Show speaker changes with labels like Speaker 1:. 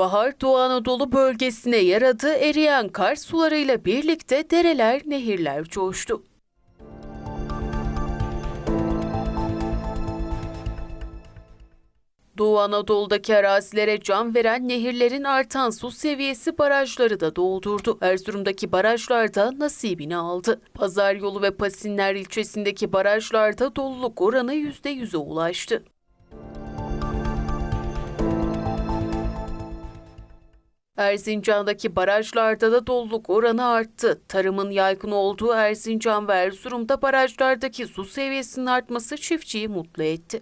Speaker 1: İlkbahar Doğu Anadolu bölgesine yaradı, eriyen kar sularıyla birlikte dereler, nehirler coştu. Doğu Anadolu'daki arazilere can veren nehirlerin artan su seviyesi barajları da doldurdu. Erzurum'daki barajlarda nasibini aldı. Pazar yolu ve Pasinler ilçesindeki barajlarda doluluk oranı %100'e ulaştı. Erzincan'daki barajlarda da doluluk oranı arttı. Tarımın yaygın olduğu Erzincan ve Erzurum'da barajlardaki su seviyesinin artması çiftçiyi mutlu etti.